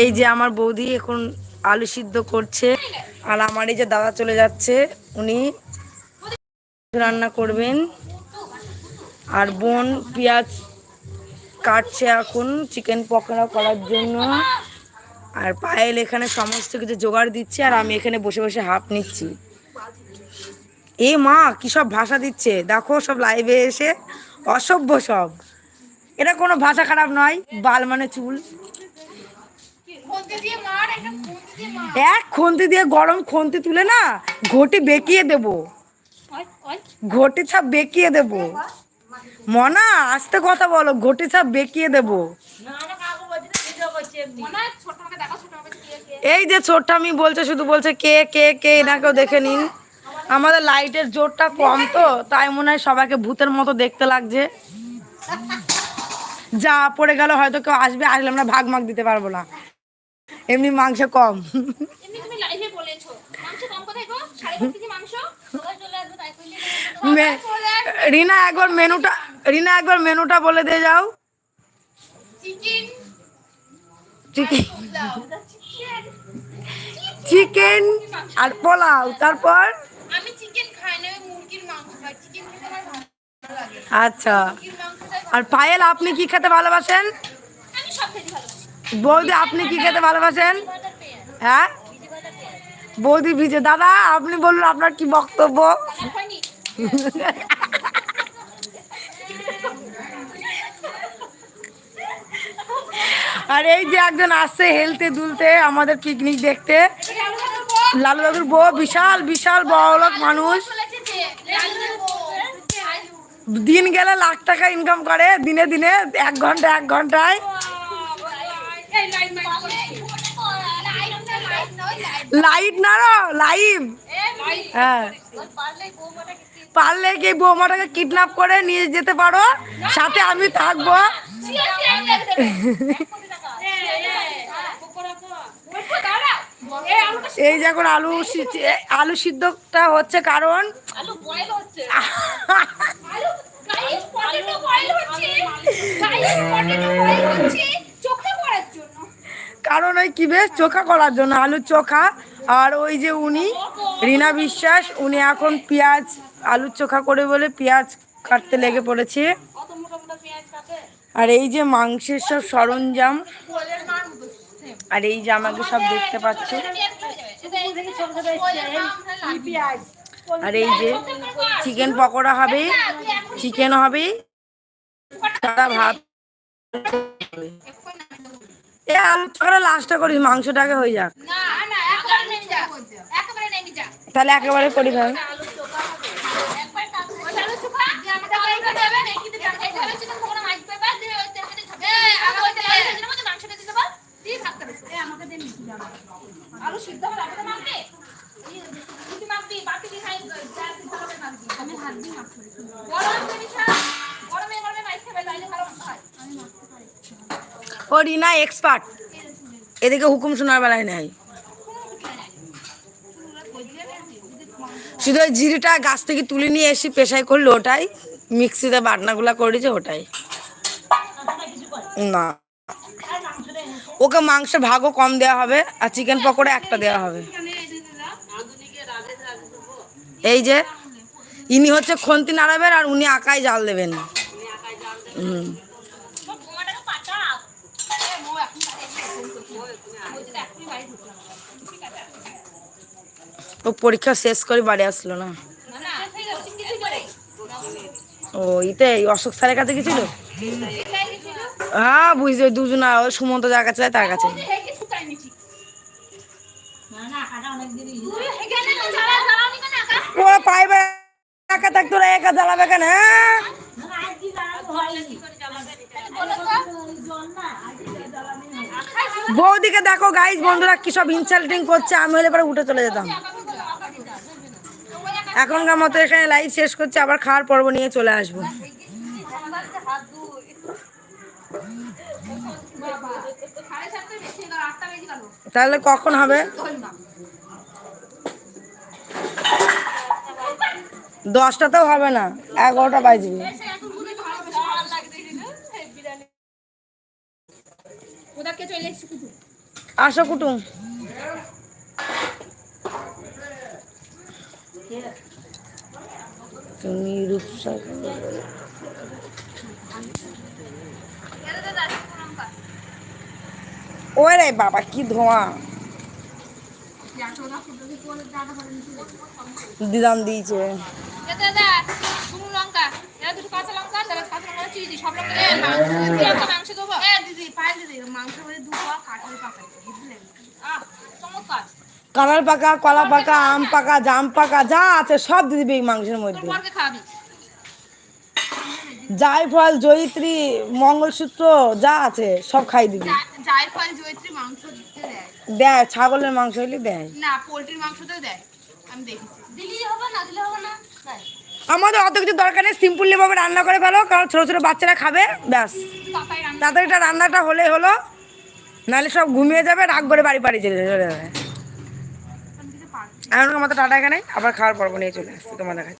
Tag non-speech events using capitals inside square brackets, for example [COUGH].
এই যে আমার বৌদি এখন আলু সিদ্ধ করছে, আর আমার এই যে দাদা চলে যাচ্ছে, উনি রান্না করবেন। আর বোন পেঁয়াজ কাটছে এখন চিকেন পকোড়া করার জন্য। আর পায়েল এখানে সমস্ত কিছু জোগাড় দিচ্ছে, আর আমি এখানে বসে বসে হাফ নিচ্ছি। এ মা, কি সব ভাষা দিচ্ছে? দেখো সব লাইভে এসে, অসভ্য সব। এটা কোনো ভাষা খারাপ নয়, বাল মানে চুল। এক খন্তি দিয়ে গরম খন্তি তুলে না ঘটি বেঁকিয়ে দেব। ঘটি ছাপ বেঁকিয়ে দেব। মনা আস্তে কথা বলো ঘটি ছাপ বেঁকিয়ে দেব। এই যে ছোট্ট আমি বলছে শুধু বলছে কে কে কে এনাকেও দেখে নিন। আমাদের লাইটের জোরটা কম তো তাই মনে হয় সবাইকে ভূতের মতো দেখতে লাগছে। যা পড়ে গেল হয়তো কেউ আসবে আসলে আমরা ভাগ মাগ দিতে পারব না। এমনি মাংস কম। রিনা একবার মেনুটা রিনা একবার মেনুটা বলে দিয়ে যাও। চিকেন। চিকেন। আর পোলাও। তারপর? আচ্ছা। আর পায়েল আপনি কি খেতে ভালোবাসেন? বৌদি, আপনি কি খেতে ভালোবাসেন? হ্যাঁ? বৌদি ভিজে। দাদা, আপনি বলুন আপনার কি বক্তব্য? আর এই যে একজন আসছে হেলতে দুলতে, আমাদের পিকনিক দেখতে। লালু দাদুর বউ, বিশাল বিশাল বড় লোক মানুষ। দিন গেলে লাখ টাকা ইনকাম করে, দিনে দিনে এক ঘণ্টা, এক ঘন্টায়। লাইট না লাইভ হ্যাঁ। পারলে কি বৌমাটাকে কিডন্যাপ করে নিয়ে যেতে পারো? সাথে আমি থাকব। এই যে এখন আলু সিদ্ধ- আলু সিদ্ধটা হচ্ছে কারণ হচ্ছে [LAUGHS] আলু গাইস পটেটো বয়েল হচ্ছে গাইস পটেটো বয়েল হচ্ছে চোখে পড়ার জন্য কারণ ওই কি বেশ চোখা করার জন্য আলুর চোখা। আর ওই যে উনি, রিনা বিশ্বাস, উনি এখন পেঁয়াজ আলুর চোখা করে বলে পেঁয়াজ কাটতে লেগে পড়েছে। আর এই যে মাংসের সব সরঞ্জাম, আর এই যে আমাকে সব দেখতে পাচ্ছ। আর এই যে চিকেন পকোড়া হবে চিকেন হবে। সাদা ভাত। এ আলু চোখাটা লাস্টটা করিস মাংসটাকে হয়ে যাক। তাহলে একেবারে করি ভাই আলু চোখা হবে একবার কাটবো আলু চোখা যে আমাকে কয়েকটা দেবে নাকি দিতে পারবে এই ধরে চিকেন পকোড়া মাইক পেপা দিয়ে ওই তেলতে খাবে এই আলু ওই তেল দিয়ে মধ্যে মাংসটা দিতে পার দিয়ে ভাত করে এই আমাকে দে মিষ্টি দাও আলু সিদ্ধ করে রাখতে মাখবে মিষ্টি মাখবি বাকি দিয়ে খাই যা ভালো করে মাখবি আমি হাত দিয়ে মাখবো গরম করে মিশা গরমে গরমে মাইক খাবে তাইলে ভালো মাখতে হয় আমি মাখতে পারি ও রিনা এক্সপার্ট। এদিকে হুকুম শোনার বেলায় নেই। শুধু ওই জিরিটা গাছ থেকে তুলে নিয়ে এসে পেশাই করল ওটাই, মিক্সিতে বাটনাগুলা করেছে ওটাই। না। ওকে মাংস ভাগও কম দেওয়া হবে আর চিকেন পকোড়া একটা দেওয়া হবে। এই যে, ইনি হচ্ছে খন্তি নাড়াবেন আর উনি আকাই জাল দেবেন। হুম বোমাটাকে পাঠাও এ মো এখন বলছি এখনই বাড়ি ঢুকলাম ঠিক আছে ও পরীক্ষা শেষ করে বাড়ি আসলো না? ও, ইতে অশোক স্যারের কাছে গেছিল? হ্যাঁ বুঝতে দুজনা ওই সুমন্ত যার কাছে তার কাছে। থাকতো একা জ্বালাবে কেন হ্যাঁ? বৌদিকে দেখো গাইজ বন্ধুরা কি সব ইনসাল্টিং করছে, আমি হলে পরে উঠে চলে যেতাম। এখনকার মতো এখানে লাইভ শেষ করছে, আবার খাওয়ার পর্ব নিয়ে চলে আসব। তাহলে কখন হবে? দশটাতেও হবে না, এগারোটা বাজবে। আসো কুটুম। তুমি ওরে বাবা কি ধোঁয়া। দিদাম দিয়েছে। দাদা দুটো কাঁচা লঙ্কা তাহলে কাঁচা লঙ্কা চিড়ি দিই সব লঙ্কা দিয়ে মাংস দেবো? এ দিদি পাই দিদি মাংসের মধ্যে দু পা কাঁঠাল পাকা আহ চমৎকার। কাঁঠাল পাকা কলা পাকা আম পাকা জাম পাকা যা আছে সব দিয়ে দিবি এই মাংসের মধ্যে। খাওয়াবি। জায়ফল জয়িত্রী মঙ্গলসূত্র যা আছে সব খাই দিবি। যাই ফল মাংস দেয়। ছাগলের মাংস হইলে দেয়। না পোলট্রির মাংসতেও দেয়। আমি দেখেছি। দিলি হবে না দিলে হবে না। আমাদের অত কিছু দরকার নেই সিম্পলি ভাবে রান্না করে ফেলো কারণ ছোটো ছোটো বাচ্চারা খাবে ব্যাস। এটা রান্নাটা হলেই হলো নাহলে সব ঘুমিয়ে যাবে রাগ করে বাড়ি বাড়ি চলে চলে যাবে আমার টাটা এখানে আবার খাওয়ার পর্ব নিয়ে চলে আসছি তোমাদের কাছে।